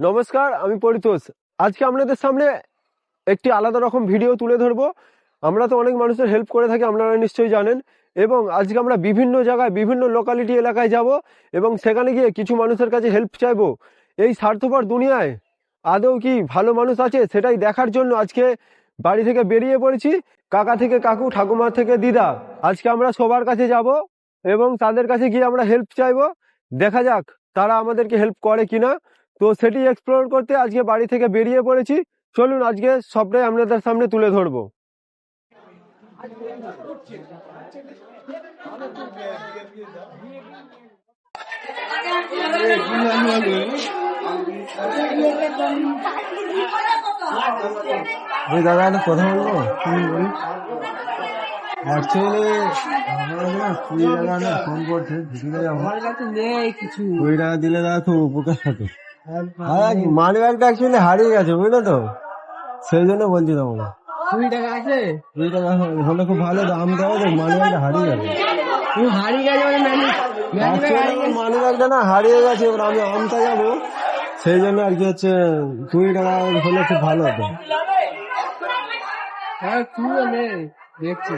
নমস্কার, আমি পরিতোষ। আজকে আপনাদের সামনে একটি আলাদা রকম ভিডিও তুলে ধরবো। আমরা তো অনেক মানুষের হেল্প করে থাকি, আপনারা নিশ্চয়ই জানেন। এবং আজকে আমরা বিভিন্ন জায়গায়, বিভিন্ন লোকালিটি এলাকায় যাব এবং সেখানে গিয়ে কিছু মানুষের কাছে হেল্প চাইব। এই স্বার্থপর দুনিয়ায় আদৌ কি ভালো মানুষ আছে সেটাই দেখার জন্য আজকে বাড়ি থেকে বেরিয়ে পড়েছি। কাকা থেকে কাকু, ঠাকুমা থেকে দিদা। আজকে আমরা সবার কাছে যাব এবং তাদের কাছে গিয়ে আমরা হেল্প চাইব। দেখা যাক তারা আমাদেরকে হেল্প করে কিনা। তো সেটি এক্সপ্লোর করতে আজকে বাড়ি থেকে বেরিয়ে পড়েছি। চলুন আজকে সবটাই আপনাদের সামনে তুলে ধরবো। দাদা একটা কথা বলব? অ্যাকচুয়ালি আমার কুড়ি টাকা ফোন করছে দিলে যাব কুড়ি টাকা দিলে দাদা খুব উপকার হতো মানি ব্যাগটা অ্যাকচুয়ালি হারিয়ে গেছে বুঝলে তো? সেই জন্য বলছি তোমাকে। কুড়ি টাকা আছে? কুড়ি টাকা হলে খুব ভালো দাম দেওয়া তো মানি ব্যাগটা হারিয়ে গেছে। হারিয়ে গেছে মানে ব্যাগটা না হারিয়ে গেছে এবার আমি আমতা যাব। সেই জন্য আর কি হচ্ছে কুড়ি টাকা হলে খুব ভালো হতো। হ্যাঁ নে দেখছি।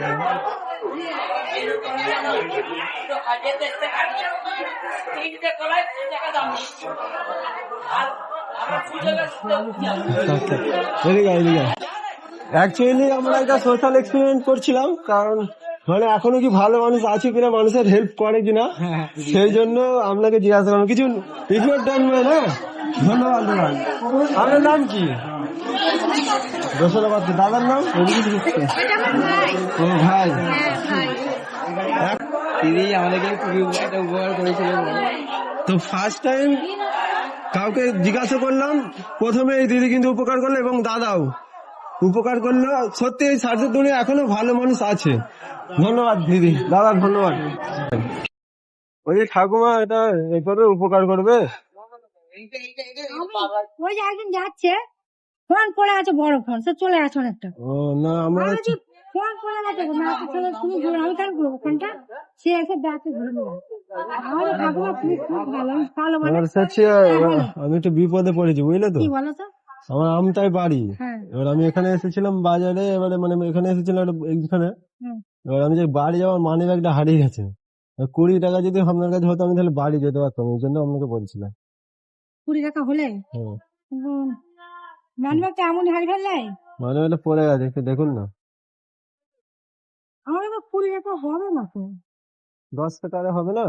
অ্যাকচুয়ালি আমরা একটা সোশ্যাল এক্সপেরিমেন্ট করছিলাম কারণ মানে এখনও কি ভালো মানুষ আছে কিনা মানুষের হেল্প করে কিনা সেই জন্য আপনাকে জিজ্ঞাসা করলাম। কিছু ইগনোর ডান না ধন্যবাদ আপনার নাম কি? পাত্র দাদার নাম? ও ভাই। দিদি আমাদেরকে খুবই একটা উপকার করেছিল তো ফার্স্ট টাইম কাউকে জিজ্ঞাসা করলাম প্রথমে এই দিদি কিন্তু উপকার করল এবং দাদাও উপকার করল। সত্যি এই সার্জের দুনিয়া এখনও ভালো মানুষ আছে। ধন্যবাদ দিদি দাদা ধন্যবাদ। ওই যে ঠাকুমা এটা এ করবে উপকার করবে? ওই যে একজন যাচ্ছে ফোন পড়ে আছে বড় ফোন সে চলে আসে অনেকটা। ও না আমরা না তুমি ধরো আমি কেন করব ফোনটা সে এসে ব্যাগকে ধরে নিল আমার ঠাকুমা তুমি খুব ভালো ভালো মানে আমার হচ্ছে আমি একটু বিপদে পড়েছি বুঝলে তো? কি বলো তো? আমার আমতাই বাড়ি। হ্যাঁ। এবার আমি এখানে এসেছিলাম বাজারে এবারে মানে এখানে এসেছিলাম এইখানে। এবার আমি যে বাড়ি যাওয়ার মানি ব্যাগটা হারিয়ে গেছে। কুড়ি টাকা যদি আপনার কাছে হতো আমি তাহলে বাড়ি যেতে পারতাম ওই জন্য আপনাকে বলছিলাম। কুড়ি টাকা হলে? হ্যাঁ। মানবাগটা এমন হারি ফেললে? মানি ব্যাগটা পড়ে গেছে একটু দেখুন না। আমার তো কুড়ি টাকা হবে না তো। দশ টাকা হবে না?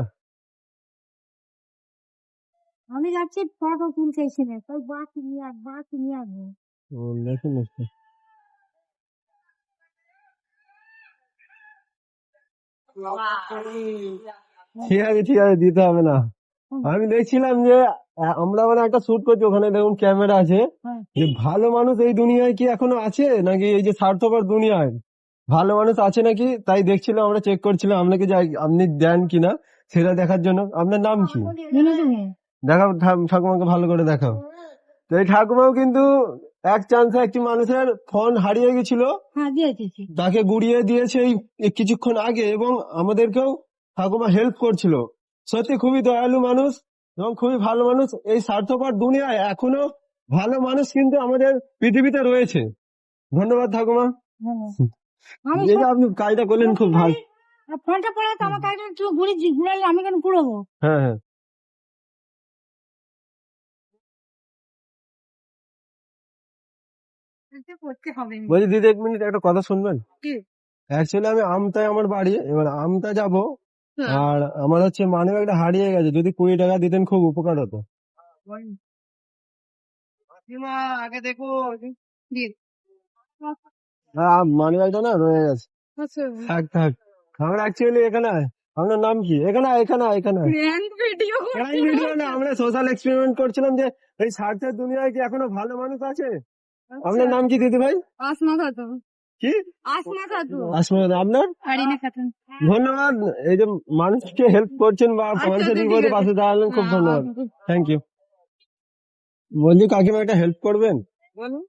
আমি যাচ্ছি ফটো তুলতে এসে তাই বাকি নিয়ে আস বাকি নিয়ে আসব ও। ঠিক আছে ঠিক আছে দিতে হবে না। আমি দেখছিলাম যে আমরা মানে একটা শুট করছি ওখানে দেখুন ক্যামেরা আছে। হ্যাঁ। যে ভালো মানুষ এই দুনিয়ায় কি এখনও আছে? নাকি এই যে স্বার্থপর দুনিয়ায়? ভালো মানুষ আছে নাকি? তাই দেখছিলাম আমরা চেক করছিলাম আপনাকে যে আপনি দেন কিনা? সেটা দেখার জন্য। আপনার নাম কি? দেখাও ঠাকুমাকে ভালো করে দেখাও। তো এই ঠাকুমাও কিন্তু এক চান্সে একটি মানুষের ফোন হারিয়ে গেছিল। হ্যাঁ তাকে গুড়িয়ে দিয়েছে এই কিছুক্ষণ আগে এবং আমাদেরকেও ঠাকুমা হেল্প করছিল। সত্যি খুবই দয়ালু মানুষ এবং খুবই ভালো মানুষ। এই স্বার্থপর দুনিয়ায় এখনও ভালো মানুষ কিন্তু আমাদের পৃথিবীতে রয়েছে। ধন্যবাদ ঠাকুমা। আপনি কাজটা করলেন খুব ভালো। ফোনটা পড়ে তো আমাকে একজন একটু ঘুরে ঘুরালে আমি কেন ঘুরবো? হ্যাঁ হ্যাঁ। বলছি দিদি এক মিনিট একটা কথা শুনবেন? অ্যাকচুয়ালি আমি আমতায় আমার বাড়ি এবার আমতা যাব হ্যাঁ। আর আমার হচ্ছে মানি ব্যাগটা হারিয়ে গেছে যদি কুড়ি টাকা দিতেন খুব উপকার হতো। আগে দেখো মানি ব্যাগটা না রয়ে গেছে। আচ্ছা। থাক থাক। আমরা অ্যাকচুয়ালি এখানে। আপনার নাম কি? এখানে এখানে এখানে। ভিডিও না আমরা সোশ্যাল এক্সপেরিমেন্ট করছিলাম যে এই স্বার্থের দুনিয়ায় কি এখনও ভালো মানুষ আছে? আপনার নাম কি দিদি ভাই? আসমা খাতুন। কি? আসমা খাতুন। আসমা আপনার? আরিনা খাতুন। ধন্যবাদ। এই যে মানুষকে হেল্প করছেন বা মানুষের দিদি, বিপদে পাশে দাঁড়ালেন খুব ধন্যবাদ। থ্যাংক ইউ বলছি কাকিমা একটা হেল্প করবেন? বলুন।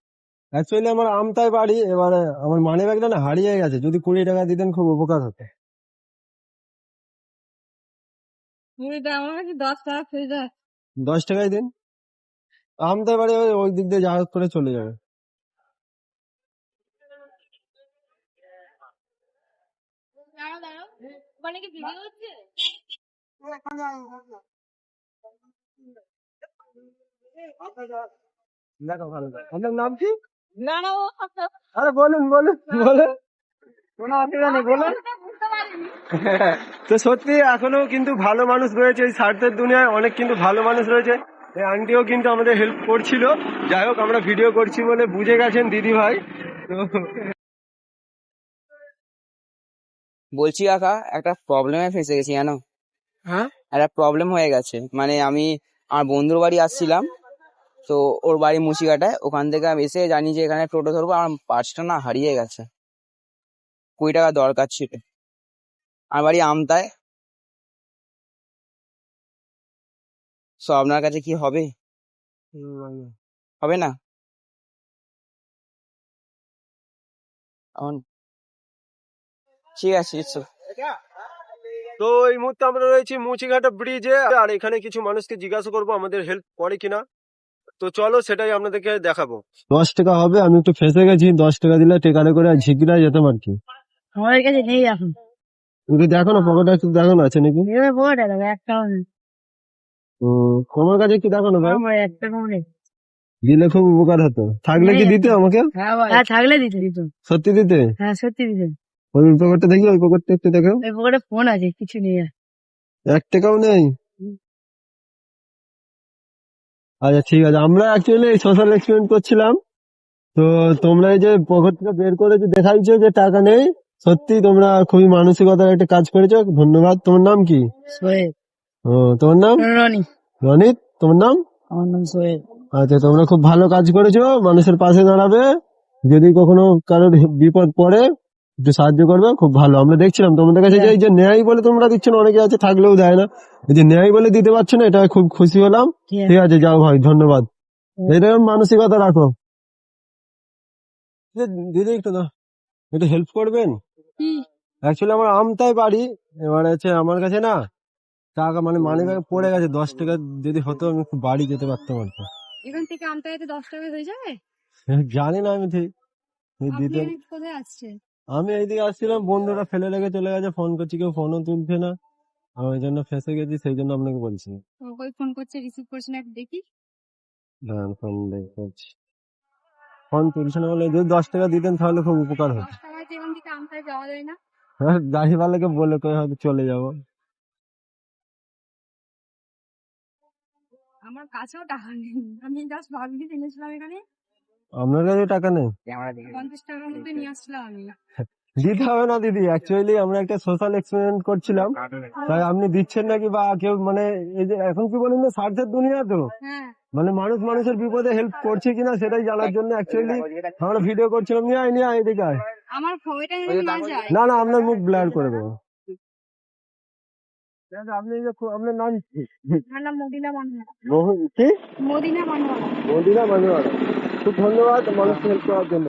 অ্যাকচুয়ালি আমার আমতায় বাড়ি এবারে আমার মানি ব্যাগটা না হারিয়ে গেছে। যদি কুড়ি টাকা দিতেন খুব উপকার হতো। আমার কাছে দশ টাকা ফেলে দশ টাকায় দিন। আমতাই বাড়ি ওই ওই দিক দিয়ে যা হোক করে চলে যাবে। ওখানে কি ভিডিও হচ্ছে? দেখো ভালো করে। আপনার নাম কি? না না আরে বলুন বলুন বলুন। কোনো অসুবিধা নেই বলুন। তো সত্যি এখনও কিন্তু ভালো মানুষ রয়েছে এই স্বার্থের দুনিয়ায় অনেক কিন্তু ভালো মানুষ রয়েছে। এই আন্টিও কিন্তু আমাদের হেল্প করছিল। যাই হোক আমরা ভিডিও করছি বলে বুঝে গেছেন দিদি ভাই তো বলছি কাকা একটা প্রবলেমে ফেসে গেছি জানো? হ্যাঁ? একটা প্রবলেম হয়ে গেছে। মানে আমি আমার বন্ধুর বাড়ি আসছিলাম। তো ওর বাড়ি মুচিঘাটায় ওখান থেকে আমি এসে জানি যে এখানে টোটো ধরবো, আমার পার্সটা না হারিয়ে গেছে। কুড়ি টাকা দরকার ছিল। আমার বাড়ি আমতায়। সো আপনার কাছে কি হবে? হবে না? ঠিক আছে তো এই মুহূর্তে আমরা রয়েছি মুচিঘাটা ব্রিজে। আর এখানে কিছু মানুষকে জিজ্ঞাসা করব, আমাদের হেল্প করে কিনা। তো চলো সেটাই আপনাদেরকে দেখাবো। দশ টাকা হবে আমি একটু ফেসে গেছি দশ টাকা দিলে টেকারে করে ঝিকিরা যেতাম আর কি। আমাদের কাছে নেই এখন। তুমি দেখো না পকেটে একটু দেখো না আছে নাকি? এবার বড় দেবে একটাও নেই হুম, তোমার কাছে কি দেখো না ভাই। আমার একটা নেই। দিলে খুব উপকার হতো। থাকলে কি দিতে আমাকে? হ্যাঁ হ্যাঁ থাকলে দিতে দিত। সত্যি দিতে? হ্যাঁ সত্যি দিতে। ওই পকেটটা দেখি ওই পকেটটা একটু দেখো ওই পকেটে ফোন আছে কিছু নেই আর। এক টাকাও নেই? আচ্ছা ঠিক আছে। আমরা অ্যাকচুয়ালি সোশ্যাল এক্সপেরিমেন্ট করছিলাম। তো তোমরা এই যে পকেট থেকে বের করে যে দেখাইছো যে টাকা নেই সত্যি তোমরা খুবই মানসিকতার একটা কাজ করেছ। ধন্যবাদ। তোমার নাম কি? সোহেল। ও তোমার নাম? রনি। রনিত। তোমার নাম? আমার নাম সোহেল। আচ্ছা তোমরা খুব ভালো কাজ করেছ। মানুষের পাশে দাঁড়াবে। যদি কখনো কারোর বিপদ পড়ে একটু সাহায্য করবে খুব ভালো। আমরা দেখছিলাম তোমাদের কাছে যে এই যে ন্যায় বলে তোমরা দিচ্ছ না অনেকে আছে থাকলেও দেয় না। এই যে ন্যায় বলে দিতে পারছ না এটা খুব খুশি হলাম। ঠিক আছে যাও ভাই ধন্যবাদ। এরকম মানসিকতা রাখো। দিদি একটু না একটু হেল্প করবেন? অ্যাকচুয়ালি আমার আমতাই বাড়ি এবার হচ্ছে আমার কাছে না টাকা মানে মানি ব্যাগে পড়ে গেছে দশ টাকা যদি হতো আমি একটু বাড়ি যেতে পারতাম আর এখান থেকে আনতে দশ টাকা হয়ে যাবে? জানি না আমি ঠিক। এদিকে কোথায় আসছেন? আমি এইদিকে আসছিলাম বন্ধুরা ফেলে রেখে চলে গেছে ফোন করছি কেউ ফোনও তুলছে না। আমি ওই জন্য ফেসে গেছি সেই জন্য আপনাকে বলছি। ও কই ফোন করছে রিসিভ করছে না দেখি। দাঁড়ান ফোন দেখছি ফোন তুলছে না বলে যদি দশ টাকা দিতেন তাহলে খুব উপকার হতো। যাওয়া যায় না। হ্যাঁ গাড়িওয়ালাকে বলে কই হয়তো চলে যাব। আমার কাছেও টাকা নেই। আমি জাস্ট ভাবলি এনেছিলাম এখানে। আপনার কাছে টাকা নেই? পঞ্চাশ টাকার মধ্যে নিয়ে আসছিলাম আমি। দিতে হবে না দিদি অ্যাকচুয়ালি আমরা একটা সোশ্যাল এক্সপেরিমেন্ট করছিলাম। তাই আপনি দিচ্ছেন নাকি বা কেউ মানে এই যে এখন কি বলেন না স্বার্থের দুনিয়া তো? হ্যাঁ। মানে মানুষ মানুষের বিপদে হেল্প করছে কিনা সেটাই জানার জন্য অ্যাকচুয়ালি আমরা ভিডিও করছিলাম। নিয়ে আয় নিয়ে আয় এদিকে আয়। আমার ফোনটা যদি না না না আপনার মুখ ব্লার করে দেবো। আপনি যে আপনার নাম কি? মদিনা মানোয়ার মোহন কি? মদিনা মানোয়ার মদিনা খুব ধন্যবাদ মানুষকে হেল্প করার জন্য।